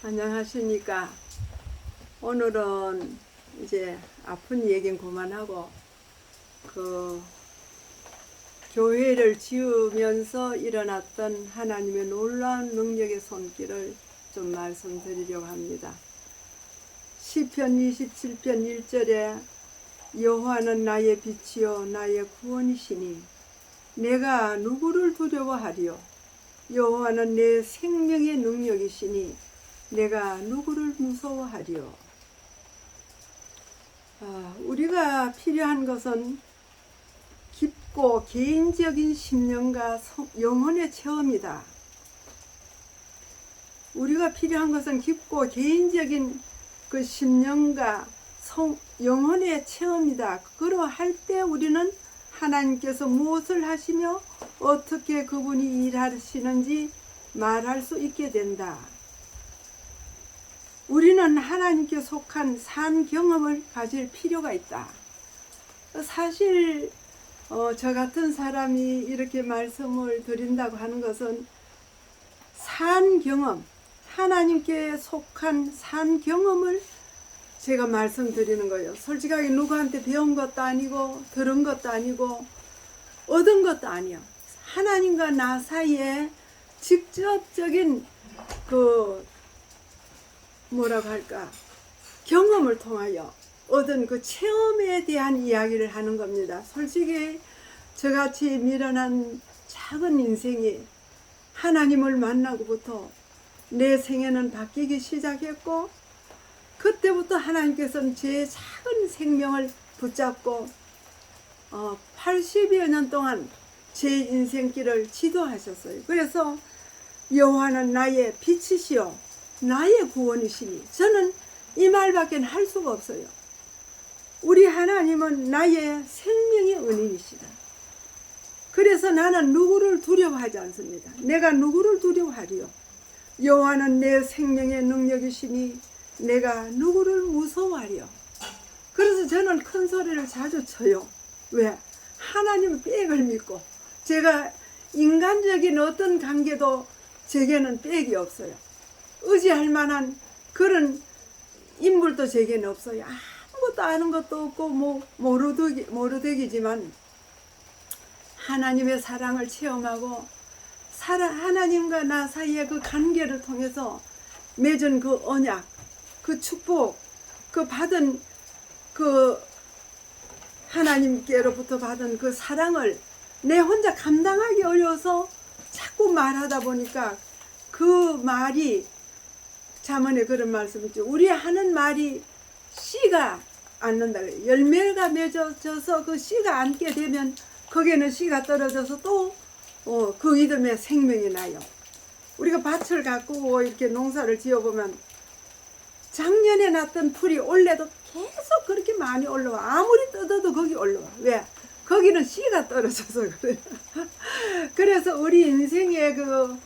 안녕하십니까. 오늘은 이제 아픈 얘기는 그만하고 그 교회를 지으면서 일어났던 하나님의 놀라운 능력의 손길을 좀 말씀드리려고 합니다. 시편 27편 1절에 여호와는 나의 빛이요 나의 구원이시니 내가 누구를 두려워하리요 여호와는 내 생명의 능력이시니 내가 누구를 무서워하리요 아, 우리가 필요한 것은 깊고 개인적인 심령과 성- 영혼의 체험이다. 우리가 필요한 것은 깊고 개인적인 그 심령과 성, 영혼의 체험이다. 그러할 때 우리는 하나님께서 무엇을 하시며 어떻게 그분이 일하시는지 말할 수 있게 된다. 우리는 하나님께 속한 산 경험을 가질 필요가 있다. 사실 어, 저 같은 사람이 이렇게 말씀을 드린다고 하는 것은 산 경험, 하나님께 속한 산 경험을 제가 말씀드리는 거예요. 솔직하게 누구한테 배운 것도 아니고 들은 것도 아니고 얻은 것도 아니야. 하나님과 나 사이에 직접적인 그 뭐라고 할까 경험을 통하여 얻은 그 체험에 대한 이야기를 하는 겁니다. 솔직히 저같이 미련한 작은 인생이 하나님을 만나고부터 내 생애는 바뀌기 시작했고 그때부터 하나님께서는 제 작은 생명을 붙잡고 어, 80여 년 동안 제 인생길을 지도하셨어요. 그래서 여호와는 나의 빛이시요 나의 구원이시니 저는 이 말밖에 할 수가 없어요. 우리 하나님은 나의 생명의 은인이시다. 그래서 나는 누구를 두려워하지 않습니다. 내가 누구를 두려워하리요? 여호와는 내 생명의 능력이시니 내가 누구를 무서워하리요? 그래서 저는 큰 소리를 자주 쳐요. 왜? 하나님 빽을 믿고 제가 인간적인 어떤 관계도 제게는 빽이 없어요. 의지할 만한 그런 인물도 제게는 없어요. 아무것도 아는 것도 없고 뭐 모르득이, 모르득이지만 하나님의 사랑을 체험하고 사랑, 하나님과 나 사이의 그 관계를 통해서 맺은 그 언약, 그 축복, 그 받은 그 하나님께로부터 받은 그 사랑을 내 혼자 감당하기 어려워서 자꾸 말하다 보니까 그 말이 자문에 그런 말씀이죠. 우리 하는 말이 씨가. 그래요. 열매가 맺어져서 그 씨가 앉게 되면 거기에는 씨가 떨어져서 또 어, 그 이듬해 생명이 나요. 우리가 밭을 가꾸고 이렇게 농사를 지어보면 작년에 났던 풀이 올해도 계속 그렇게 많이 올라와. 아무리 뜯어도 거기 올라와. 왜? 거기는 씨가 떨어져서 그래요. 그래서 우리 인생의 그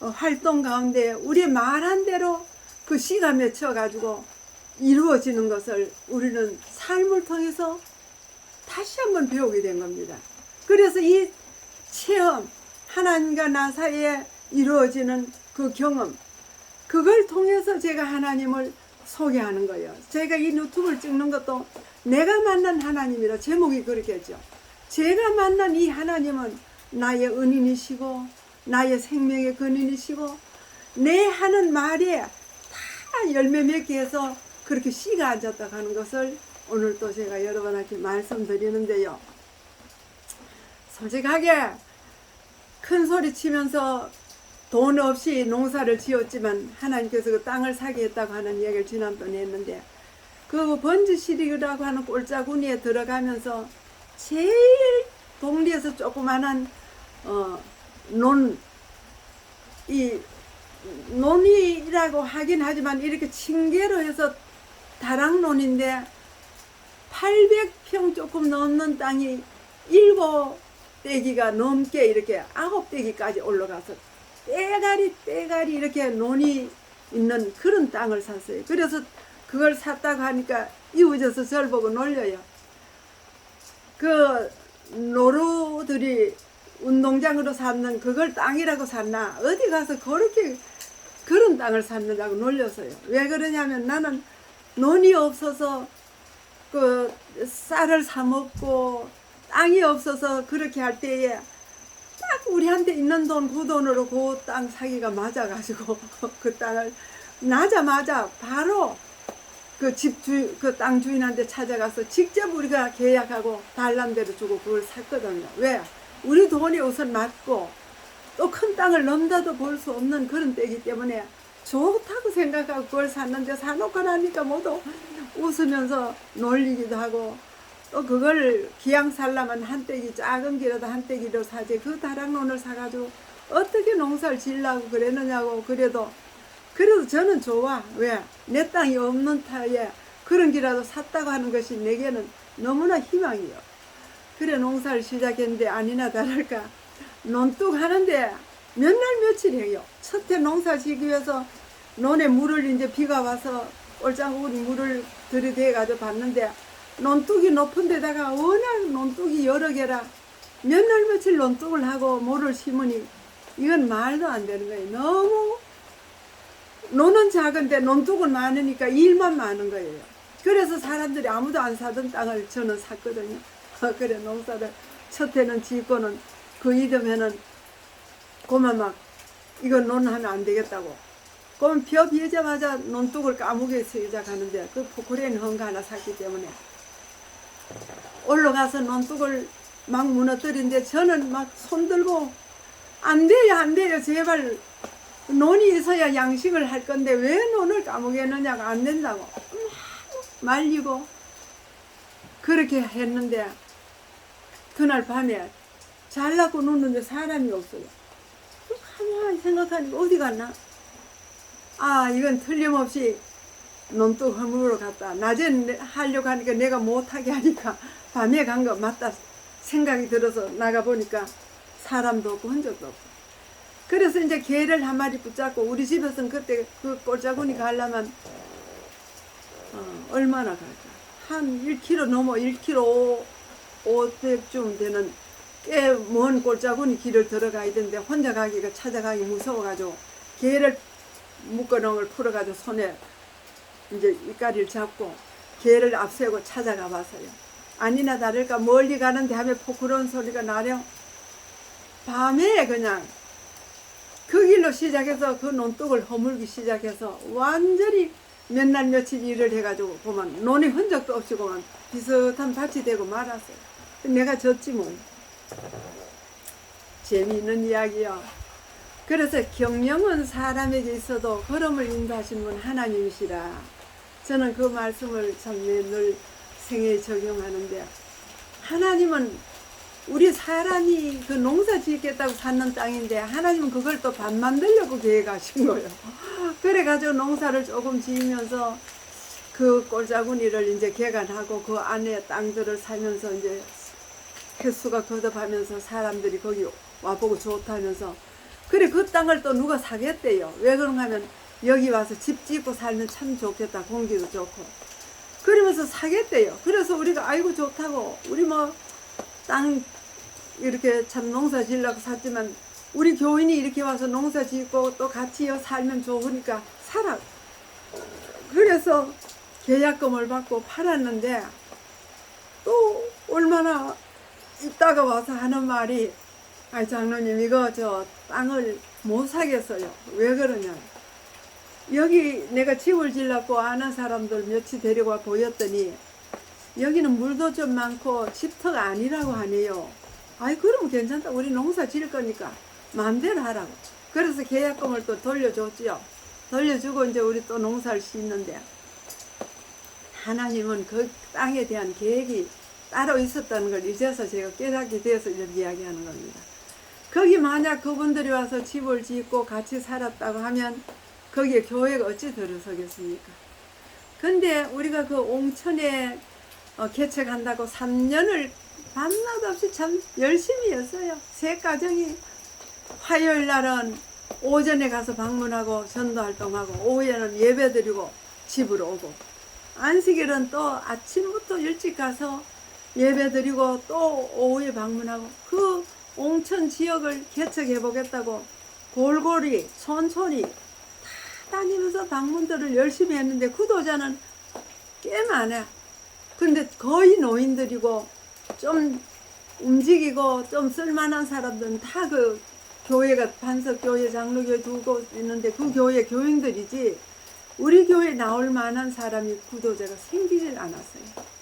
어, 활동 가운데 우리 말한 대로 그 씨가 맺혀 가지고 이루어지는 것을 우리는 삶을 통해서 다시 한번 배우게 된 겁니다. 그래서 이 체험, 하나님과 나 사이에 이루어지는 그 경험, 그걸 통해서 제가 하나님을 소개하는 거예요. 제가 이 유튜브를 찍는 것도 내가 만난 하나님이라 제목이 그렇겠죠. 제가 만난 이 하나님은 나의 은인이시고 나의 생명의 근인이시고 내 하는 말에 다 열매 맺게 해서 그렇게 씨가 앉았다 가는 것을 오늘 또 제가 여러분한테 말씀드리는데요. 솔직하게 큰 소리 치면서 돈 없이 농사를 지었지만 하나님께서 그 땅을 사게 했다고 하는 얘기를 지난번에 했는데 그 번지시리라고 하는 꼴짜구니에 들어가면서 제일 동리에서 조그만한 어, 논, 이 논이라고 하긴 하지만 이렇게 층계로 해서 다락논인데 800평 조금 넘는 땅이 일곱 떼기가 넘게 이렇게 아홉 떼기까지 올라가서 떼가리 떼가리 이렇게 논이 있는 그런 땅을 샀어요. 그래서 그걸 샀다고 하니까 이웃에서 저를 보고 놀려요. 그 노루들이 운동장으로 삼는 그걸 땅이라고 샀나? 어디 가서 그렇게 그런 땅을 샀느라고 놀렸어요. 왜 그러냐면 나는 논이 없어서 그 쌀을 사 먹고 땅이 없어서 그렇게 할 때에 딱 우리한테 있는 돈 그 돈으로 그 땅 사기가 맞아가지고 그 땅을 나자마자 바로 그 집 주, 그 땅 주인한테 찾아가서 직접 우리가 계약하고 달란 대로 주고 그걸 샀거든요. 왜? 우리 돈이 우선 맞고 또 큰 땅을 넘다도 볼 수 없는 그런 때이기 때문에 좋다고 생각하고 그걸 샀는데 사놓고 나니까 모두 웃으면서 놀리기도 하고 또 그걸 기양 살려면 한 떼기 작은 기라도 한 떼기로 사지 그 다락론을 사가지고 어떻게 농사를 지으려고 그랬느냐고 그래도 그래도 저는 좋아. 왜? 내 땅이 없는 타에 그런 기라도 샀다고 하는 것이 내게는 너무나 희망이요. 그래 농사를 시작했는데 아니나 다를까 논뚝 하는데 몇 날 며칠 해요 첫해 농사 지기 위해서 논에 물을 이제 비가 와서 꼴장울이 물을 들이대 가지고 봤는데 논뚝이 높은 데다가 워낙 논뚝이 여러 개라 몇 날 며칠 논뚝을 하고 모를 심으니 이건 말도 안 되는 거예요. 너무 논은 작은데 논뚝은 많으니까 일만 많은 거예요. 그래서 사람들이 아무도 안 사던 땅을 저는 샀거든요. 그래 농사를 첫 해는 짓고는 그 이듬해는 그만 막 이건 논하면 안 되겠다고. 그럼 벼 비자마자 논뚝을 까무게 시작하는데 그 포크레인 헝가 하나 샀기 때문에. 올라가서 논뚝을 막 무너뜨리는데 저는 막 손들고 안 돼요 안 돼요. 제발 논이 있어야 양식을 할 건데 왜 논을 까먹겠느냐고 안 된다고. 막 말리고 그렇게 했는데 그날 밤에 잘라고 놓는데 사람이 없어요 가만히 생각하니까 어디 갔나 아 이건 틀림없이 논뚝 허물로 갔다. 낮에 하려고 하니까 내가 못하게 하니까 밤에 간 거 맞다 생각이 들어서 나가 보니까 사람도 없고 흔적도 없고. 그래서 이제 개를 한 마리 붙잡고 우리 집에서는 그때 그 꼴짜구니 가려면 어, 얼마나 갈까? 한 1km 넘어 1km 500쯤 되는 꽤먼 꼴짜구니 길을 들어가야 되는데 혼자 가기가 찾아가기 무서워가지고 개를 묶어놓은 걸 풀어가지고 손에 이제 이까리를 잡고 개를 앞세우고 찾아가 봤어요. 아니나 다를까 멀리 가는데 하면 포크런 소리가 나려 밤에 그냥 그 길로 시작해서 그 논둑을 허물기 시작해서 완전히 몇 날 며칠 일을 해가지고 보면 논의 흔적도 없이 보면 비슷한 밭이 되고 말았어요. 내가 졌지 뭐. 재미있는 이야기요. 그래서 경영은 사람에게 있어도 걸음을 인도하신 분 하나님이시라. 저는 그 말씀을 참늘 생애에 적용하는데 하나님은 우리 사람이 그 농사 짓겠다고 샀는 땅인데 하나님은 그걸 또 반 만들려고 계획하신 거예요. 그래가지고 농사를 조금 지으면서 그 꼴자구니를 이제 개간하고 그 안에 땅들을 살면서 이제 횟수가 거듭하면서 사람들이 거기 와보고 좋다면서 그래 그 땅을 또 누가 사겠대요. 왜 그런가 하면 여기 와서 집 짓고 살면 참 좋겠다. 공기도 좋고. 그러면서 사겠대요. 그래서 우리가 아이고 좋다고 우리 뭐 땅 이렇게 참 농사 지으려고 샀지만 우리 교인이 이렇게 와서 농사 짓고 또 같이 여 살면 좋으니까 살아. 그래서 계약금을 받고 팔았는데 또 얼마나 있다가 와서 하는 말이 아이 장로님 이거 저 땅을 못 사겠어요. 왜 그러냐? 여기 내가 집을 질라고 아는 사람들 며칠 데리고 와 보였더니 여기는 물도 좀 많고 집터가 아니라고 하네요. 아이 그러면 괜찮다. 우리 농사 지을 거니까 마음대로 하라고. 그래서 계약금을 또 돌려줬지요. 돌려주고 이제 우리 또 농사를 짓는데 하나님은 그 땅에 대한 계획이 따로 있었다는 걸 이제서 제가 깨닫게 되어서 이런 이야기하는 겁니다. 거기 만약 그분들이 와서 집을 짓고 같이 살았다고 하면 거기에 교회가 어찌 들어서겠습니까? 근데 우리가 그 옹천에 어, 개척한다고 3년을 밤낮 없이 참 열심히 했어요. 세 가정이 화요일 날은 오전에 가서 방문하고 전도 활동하고 오후에는 예배 드리고 집으로 오고 안식일은 또 아침부터 일찍 가서 예배 드리고 또 오후에 방문하고 그 옹천 지역을 개척해 보겠다고 골고리 천천히 다 다니면서 방문들을 열심히 했는데 구도자는 꽤 많아. 근데 거의 노인들이고 좀 움직이고 좀 쓸만한 사람들은 다 그 교회가 반석교회 장로교회 두고 있는데 그 교회 교인들이지 우리 교회 나올 만한 사람이 구도자가 생기질 않았어요.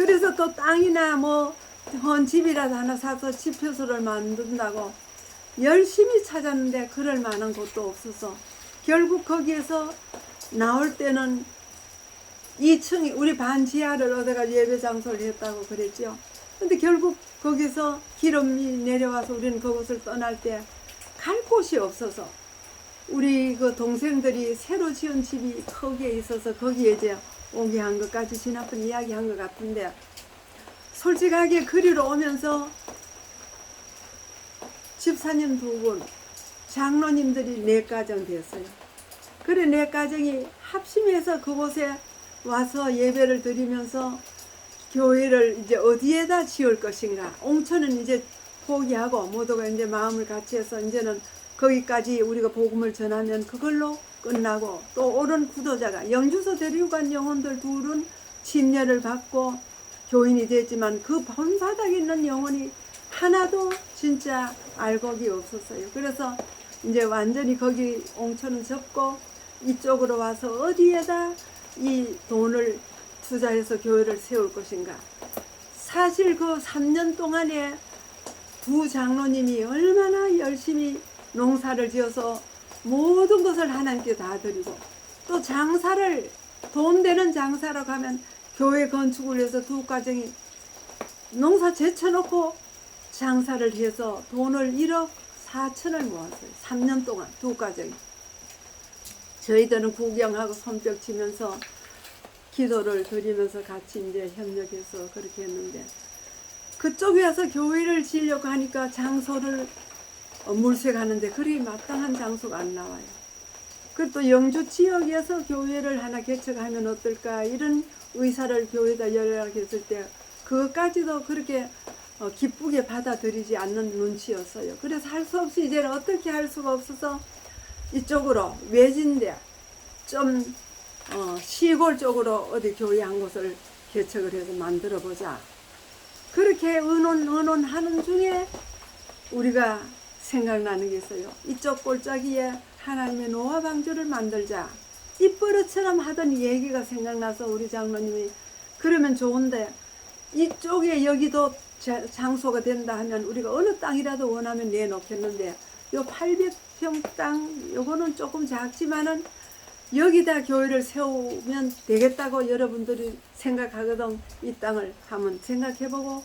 그래서 또 땅이나 뭐 헌 집이라도 하나 사서 집표소를 만든다고 열심히 찾았는데 그럴 만한 곳도 없어서 결국 거기에서 나올 때는 2층이 우리 반 지하를 얻어가 예배 장소를 했다고 그랬죠. 근데 결국 거기서 기름이 내려와서 우리는 그곳을 떠날 때 갈 곳이 없어서 우리 그 동생들이 새로 지은 집이 거기에 있어서 거기에 이제 오게 한 것까지 지나쁜 이야기 한 것 같은데 솔직하게 그리로 오면서 집사님 두 분, 장로님들이 네 가정 됐어요. 그래 네 가정이 합심해서 그곳에 와서 예배를 드리면서 교회를 이제 어디에다 지을 것인가. 옹천은 이제 포기하고 모두가 이제 마음을 같이 해서 이제는 거기까지 우리가 복음을 전하면 그걸로 끝나고 또 옳은 구도자가 영주소 데리고 간 영혼들 둘은 침례를 받고 교인이 됐지만 그 본바닥에 있는 영혼이 하나도 진짜 알곡이 없었어요. 그래서 이제 완전히 거기 옹천은 접고 이쪽으로 와서 어디에다 이 돈을 투자해서 교회를 세울 것인가. 사실 그 3년 동안에 두 장로님이 얼마나 열심히 농사를 지어서 모든 것을 하나님께 다 드리고 또 장사를 돈 되는 장사라고 하면 교회 건축을 위해서 두 가정이 농사 제쳐놓고 장사를 해서 돈을 1억 4천을 모았어요. 3년 동안 두 가정이. 저희들은 구경하고 손뼉 치면서 기도를 드리면서 같이 이제 협력해서 그렇게 했는데 그쪽에 와서 교회를 지으려고 하니까 장소를 어, 물색하는데 그리 마땅한 장소가 안 나와요. 그리고 또 영주 지역에서 교회를 하나 개척하면 어떨까 이런 의사를 교회에다 연락했을 때 그것까지도 그렇게 어, 기쁘게 받아들이지 않는 눈치였어요. 그래서 할 수 없이 이제는 어떻게 할 수가 없어서 이쪽으로 외진데 좀 어, 시골 쪽으로 어디 교회 한 곳을 개척을 해서 만들어 보자. 그렇게 의논 의논하는 중에 우리가 생각나는 게 있어요. 이쪽 골짜기에 하나님의 노화 방주를 만들자. 입버릇처럼 하던 얘기가 생각나서 우리 장로님이 그러면 좋은데 이쪽에 여기도 자- 장소가 된다 하면 우리가 어느 땅이라도 원하면 내놓겠는데 요 800평 땅 요거는 조금 작지만은 여기다 교회를 세우면 되겠다고 여러분들이 생각하거든 이 땅을 한번 생각해보고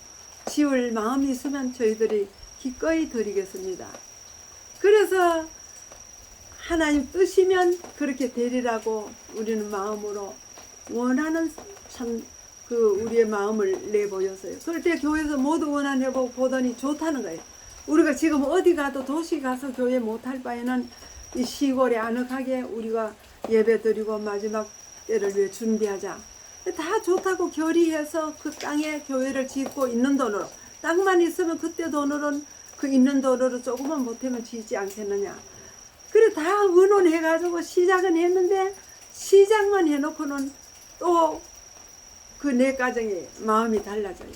지울 마음이 있으면 저희들이 기꺼이 드리겠습니다. 그래서 하나님 뜻이면 그렇게 되리라고 우리는 마음으로 원하는 참 그 우리의 마음을 내보였어요. 그럴 때 교회에서 모두 원한해보고 보더니 좋다는 거예요. 우리가 지금 어디 가도 도시 가서 교회 못할 바에는 이 시골에 아늑하게 우리가 예배 드리고 마지막 때를 위해 준비하자. 다 좋다고 결의해서 그 땅에 교회를 짓고 있는 돈으로 땅만 있으면 그때 돈으로는 그 있는 돈으로 조금만 못하면 짓지 않겠느냐. 그래 다 의논해가지고 시작은 했는데 시작만 해놓고는 또그네 가정의 마음이 달라져요.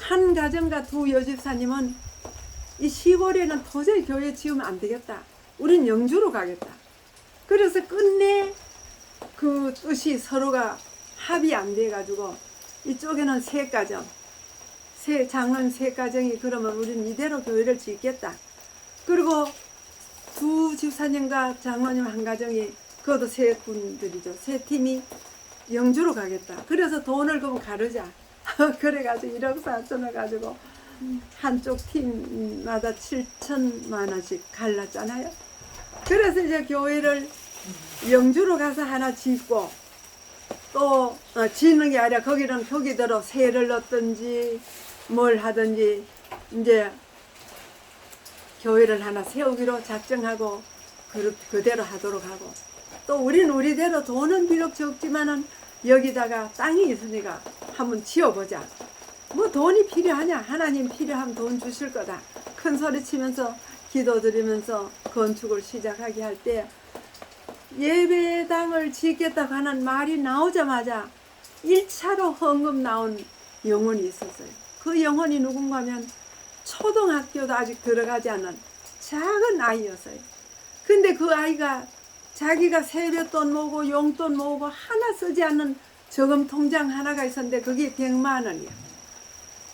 한 가정과 두 여집사님은 이 시골에는 도저히 교회 지으면 안 되겠다. 우린 영주로 가겠다. 그래서 끝내 그 뜻이 서로가 합의 안 돼가지고 이쪽에는 세 가정, 세 장로님 세 가정이 그러면 우리는 이대로 교회를 짓겠다. 그리고 두 집사님과 장로님 한 가정이 그것도 세 분들이죠. 세 팀이 영주로 가겠다. 그래서 돈을 그럼 가르자. 그래가지고 1억 4천을 가지고 한쪽 팀마다 7천만 원씩 갈랐잖아요. 그래서 이제 교회를 영주로 가서 하나 짓고 또 어, 짓는 게 아니라 거기는 거기대로 새를 넣든지 뭘 하든지 이제 교회를 하나 세우기로 작정하고 그, 그대로 하도록 하고 또 우리는 우리대로 돈은 비록 적지만은 여기다가 땅이 있으니까 한번 지어보자. 뭐 돈이 필요하냐? 하나님 필요하면 돈 주실 거다. 큰 소리 치면서 기도 드리면서 건축을 시작하게 할 때 예배당을 짓겠다고 하는 말이 나오자마자 1차로 헌금 나온 영혼이 있었어요. 그 영혼이 누군가 하면 초등학교도 아직 들어가지 않은 작은 아이였어요. 근데 그 아이가 자기가 세뱃돈 모으고 용돈 모으고 하나 쓰지 않는 저금 통장 하나가 있었는데 그게 100만 원이야.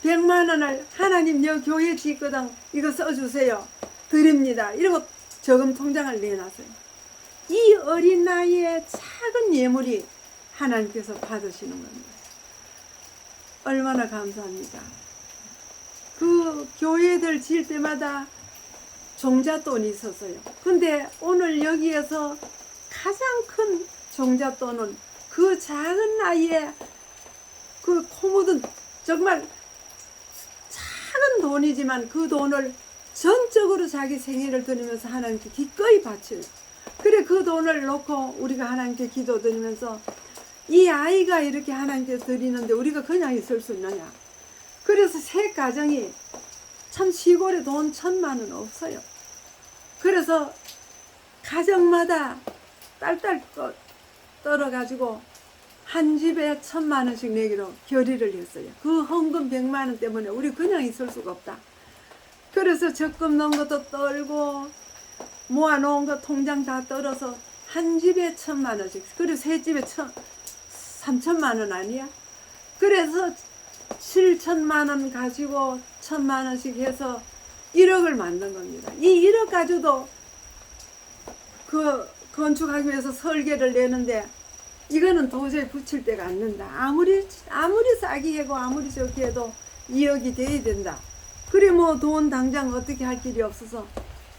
100만 원을 하나님 여 교회 짓거든 이거 써주세요. 드립니다. 이러고 저금 통장을 내놨어요. 이 어린 나이에 작은 예물이 하나님께서 받으시는 겁니다. 얼마나 감사합니까? 그 교회들 지을 때마다 종잣돈이 있었어요. 근데 오늘 여기에서 가장 큰 종잣돈은 그 작은 나이에 그 코묻은 정말 작은 돈이지만 그 돈을 전적으로 자기 생애를 드리면서 하나님께 기꺼이 바쳐요. 그래 그 돈을 놓고 우리가 하나님께 기도 드리면서 이 아이가 이렇게 하나님께 드리는데 우리가 그냥 있을 수 있느냐. 그래서 새 가정이 참 시골에 돈 천만 원 없어요. 그래서 가정마다 딸딸 떠- 떨어가지고 한 집에 천만 원씩 내기로 결의를 했어요. 그 헌금 백만 원 때문에 우리 그냥 있을 수가 없다. 그래서 적금 넣은 것도 떨고 모아놓은 거 통장 다 떨어서 한 집에 천만 원씩 그리고 세 집에 천 삼천만 원 아니야? 그래서 칠천만 원 가지고 천만 원씩 해서 1억을 만든 겁니다. 이 1억 가지고도 그 건축하기 위해서 설계를 내는데 이거는 도저히 붙일 데가 안 된다. 아무리 아무리 싸게 해고 아무리 저기 해도 2억이 돼야 된다. 그래 뭐 돈 당장 어떻게 할 길이 없어서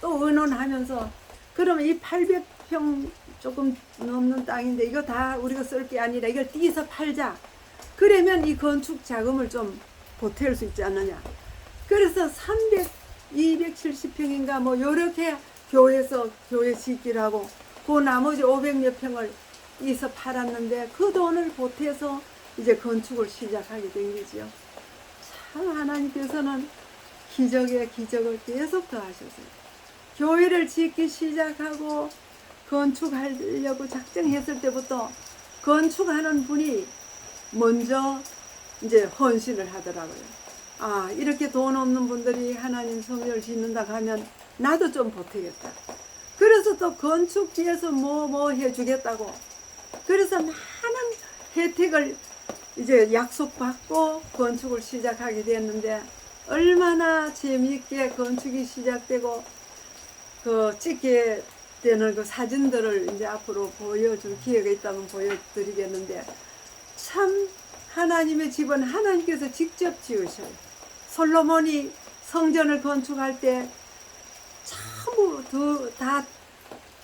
또 의논하면서 그러면 이 800평 조금 넘는 땅인데 이거 다 우리가 쓸 게 아니라 이걸 띄서 팔자. 그러면 이 건축 자금을 좀 보탤 수 있지 않느냐. 그래서 300, 270평인가 뭐 요렇게 교회에서 교회 짓기를 하고 그 나머지 500여 평을 이서 팔았는데 그 돈을 보태서 이제 건축을 시작하게 된 거지요. 참 하나님께서는 기적에 기적을 계속 더하셨어요. 교회를 짓기 시작하고 건축하려고 작정했을 때부터 건축하는 분이 먼저 이제 헌신을 하더라고요. 아, 이렇게 돈 없는 분들이 하나님 성전을 짓는다 하면 나도 좀 보태겠다. 그래서 또 건축지에서 뭐 뭐 해주겠다고. 그래서 많은 혜택을 이제 약속받고 건축을 시작하게 됐는데 얼마나 재미있게 건축이 시작되고 그 찍게 되는 그 사진들을 이제 앞으로 보여줄 기회가 있다면 보여드리겠는데 참 하나님의 집은 하나님께서 직접 지으셔요. 솔로몬이 성전을 건축할 때 전부 두- 다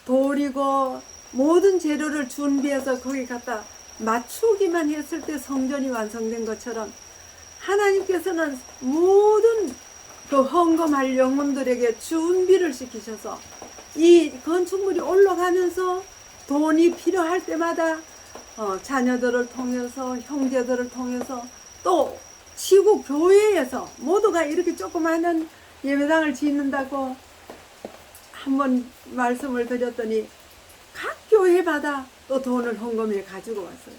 돌이고 모든 재료를 준비해서 거기 갖다 맞추기만 했을 때 성전이 완성된 것처럼 하나님께서는 모든 그 헌금할 영혼들에게 준비를 시키셔서 이 건축물이 올라가면서 돈이 필요할 때마다 어, 자녀들을 통해서 형제들을 통해서 또 지구 교회에서 모두가 이렇게 조그마한 예배당을 짓는다고 한번 말씀을 드렸더니 각 교회마다 또 돈을 헌금해 가지고 왔어요.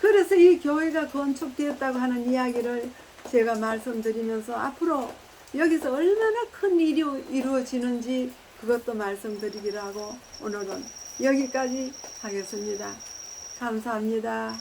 그래서 이 교회가 건축되었다고 하는 이야기를 제가 말씀드리면서 앞으로 여기서 얼마나 큰 일이 이루어지는지 그것도 말씀드리기로 하고 오늘은 여기까지 하겠습니다. 감사합니다.